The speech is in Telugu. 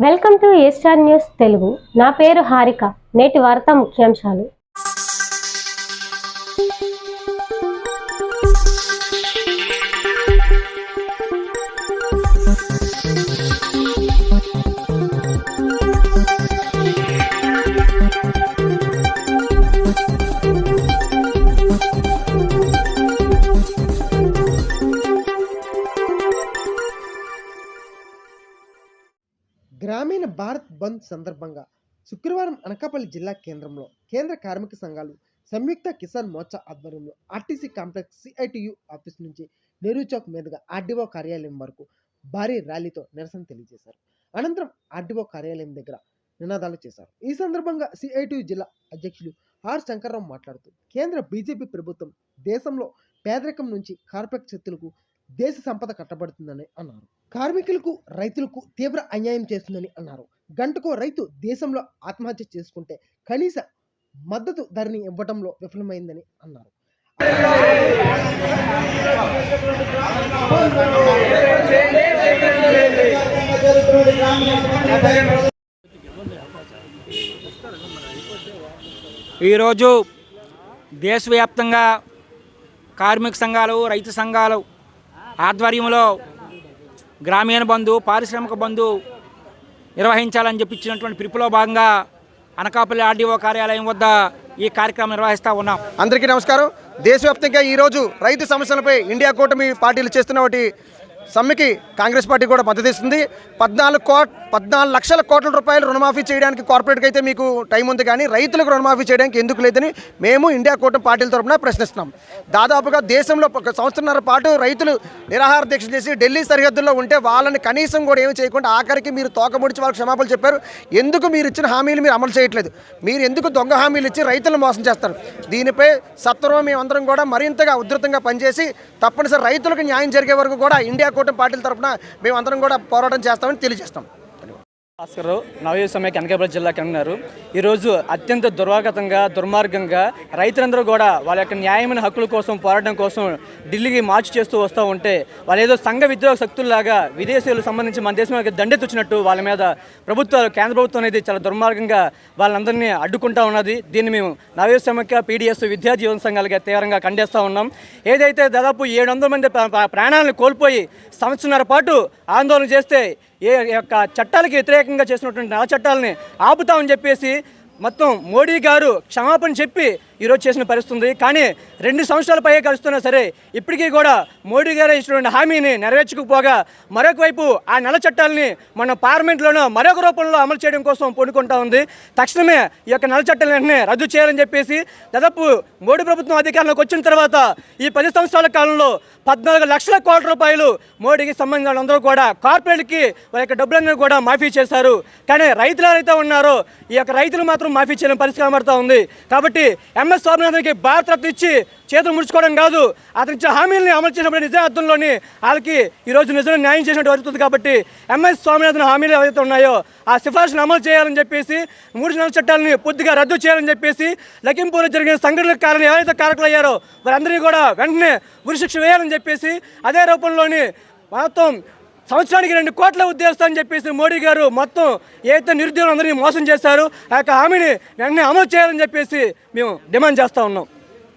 Welcome to a star news Telugu. నా పేరు హారిక. నేటి వార్తా ముఖ్యాంశాలు. గ్రామీణ భారత్ బంద్ సందర్భంగా శుక్రవారం అనకాపల్లి జిల్లా కేంద్రంలో కేంద్ర కార్మిక సంఘాలు సంయుక్త కిసాన్ మోర్చా ఆధ్వర్యంలో ఆర్టీసీ కాంప్లెక్స్ సిఐటియు ఆఫీస్ నుంచి నెహ్రూ చౌక్ మీదుగా ఆర్డీఓ కార్యాలయం వరకు భారీ ర్యాలీతో నిరసన తెలియజేశారు. అనంతరం ఆర్డీఓ కార్యాలయం దగ్గర నినాదాలు చేశారు. ఈ సందర్భంగా సిఐటియు జిల్లా అధ్యక్షులు ఆర్ శంకర్రావు మాట్లాడుతూ కేంద్ర బీజేపీ ప్రభుత్వం దేశంలో పేదరికం నుంచి కార్పొరేట్ శక్తులకు దేశ సంపద కట్టబడుతుందని అన్నారు. కార్మికులకు రైతులకు తీవ్ర అన్యాయం చేస్తుందని అన్నారు. గంటకో రైతు దేశంలో ఆత్మహత్య చేసుకుంటే కనీస మద్దతు ధరని ఇవ్వడంలో విఫలమైందని అన్నారు. ఈరోజు దేశవ్యాప్తంగా కార్మిక సంఘాలు రైతు సంఘాలు ఆధ్వర్యంలో గ్రామీణ బంధు పారిశ్రామిక బంధు నిర్వహించాలని చెప్పి ఇచ్చినటువంటి పిలుపులో భాగంగా అనకాపల్లి ఆర్డీఓ కార్యాలయం వద్ద ఈ కార్యక్రమం నిర్వహిస్తూ ఉన్నాం. అందరికీ నమస్కారం. దేశవ్యాప్తంగా ఈరోజు రైతు సమస్యలపై ఇండియా కూటమి పార్టీలు చేస్తున్న ఒకటి సమ్మెకి కాంగ్రెస్ పార్టీ కూడా మద్దతు ఇస్తుంది. పద్నాలుగు కోట్ పద్నాలుగు లక్షల కోట్ల రూపాయలు రుణమాఫీ చేయడానికి కార్పొరేట్కి అయితే మీకు టైం ఉంది కానీ రైతులకు రుణమాఫీ చేయడానికి ఎందుకు లేదని మేము ఇండియా కూటమి పార్టీల తరఫున ప్రశ్నిస్తున్నాం. దాదాపుగా దేశంలో ఒక సంవత్సరంన్నర పాటు రైతులు నిరాహార దీక్ష చేసి ఢిల్లీ సరిహద్దుల్లో ఉంటే వాళ్ళని కనీసం కూడా ఏమి చేయకుండా ఆఖరికి మీరు తోకముడిచి వాళ్ళకి క్షమాపణలు చెప్పారు. ఎందుకు మీరు ఇచ్చిన హామీలు మీరు అమలు చేయట్లేదు? మీరు ఎందుకు దొంగ హామీలు ఇచ్చి రైతులను మోసం చేస్తారు? దీనిపై సత్వరం మేమందరం కూడా మరింతగా ఉధృతంగా పనిచేసి తప్పనిసరి రైతులకు న్యాయం జరిగే వరకు కూడా ఇండియా కూటమి పార్టీల తరఫున మేమందరం కూడా పోరాటం చేస్తామని తెలియజేస్తాం. భాస్కర్ నవయుగ సమయకి అనకాపల్లి జిల్లా కన్నారు ఈరోజు అత్యంత దుర్వాగతంగా దుర్మార్గంగా రైతులందరూ కూడా వాళ్ళ యొక్క న్యాయమైన హక్కుల కోసం పోరాటం కోసం ఢిల్లీకి మార్చి చేస్తూ వస్తూ ఉంటే వాళ్ళు ఏదో సంఘ విద్రోహ శక్తుల్లాగా విదేశీయులకు సంబంధించి మన దేశంలోకి దండెత్తుచ్చినట్టు వాళ్ళ మీద ప్రభుత్వాలు కేంద్ర ప్రభుత్వం అనేది చాలా దుర్మార్గంగా వాళ్ళందరినీ అడ్డుకుంటా ఉన్నది. దీన్ని మేము నవయుగ సమఖ్య పీడిఎస్ విద్యా జీవన సంఘాలుగా తీవ్రంగా ఖండిస్తూ ఉన్నాం. ఏదైతే దాదాపు ఏడు వందల మంది ప్రాణాలను కోల్పోయి సంవత్సరాల పాటు ఆందోళన చేస్తే ఏ యొక్క చట్టాలకి వ్యతిరేకంగా చేసినటువంటి ఆ చట్టాలని ఆపుతామని చెప్పేసి మొత్తం మోడీ గారు క్షమాపణ చెప్పి ఈరోజు చేసిన పరిస్థితి ఉంది కానీ రెండు సంవత్సరాల పైగా కలుస్తున్నా సరే ఇప్పటికీ కూడా మోడీ గారు ఇచ్చినటువంటి హామీని నెరవేర్చకపోగా మరొక వైపు ఆ నెల చట్టాలని మన పార్లమెంట్లోనూ మరొక రూపంలో అమలు చేయడం కోసం పూనుకుంటా ఉంది. తక్షణమే ఈ యొక్క నెల చట్టాలను వెంటనే రద్దు చేయాలని చెప్పేసి దాదాపు మోడీ ప్రభుత్వం అధికారంలోకి వచ్చిన తర్వాత ఈ పది సంవత్సరాల కాలంలో పద్నాలుగు లక్షల కోట్ల రూపాయలు మోడీకి సంబంధించిన వాళ్ళందరూ కూడా కార్పొరేట్కి వారి యొక్క డబ్బులన్నీ కూడా మాఫీ చేశారు. కానీ రైతులు ఎవరైతే ఉన్నారో ఈ యొక్క రైతులు మాత్రం మాఫీ చేయడం పరిస్థితి కనబడుతూ ఉంది. కాబట్టి ఎంఎస్ స్వామినాథన్కి భారతరత్న ఇచ్చి చేతులు ముడుచుకోవడం కాదు. అతని హామీలని అమలు చేసినప్పుడు నిజ అర్థంలోని వాళ్ళకి ఈరోజు నిజంగా న్యాయం చేసినట్టు వస్తుంది కాబట్టి ఎంఎస్ స్వామినాథన్ హామీలు ఏవైతే ఉన్నాయో ఆ సిఫార్సును అమలు చేయాలని చెప్పేసి మూడు నెలల చట్టాలని పూర్తిగా రద్దు చేయాలని చెప్పేసి లఖింపూర్లో జరిగిన సంఘటనలకు కారణం ఎవరైతే కారకులు అయ్యారో వారందరినీ కూడా వెంటనే ఉరిశిక్ష వేయాలని చెప్పేసి అదే రూపంలోని మొత్తం సంవత్సరానికి రెండు కోట్ల ఉద్దేశం అని చెప్పేసి మోడీ గారు మొత్తం ఏదైతే నిరుద్యోగులందరినీ మోసం చేశారో ఆ యొక్క హామీని వెంటనే అమలు చేయాలని చెప్పేసి మేము డిమాండ్ చేస్తూ ఉన్నాం.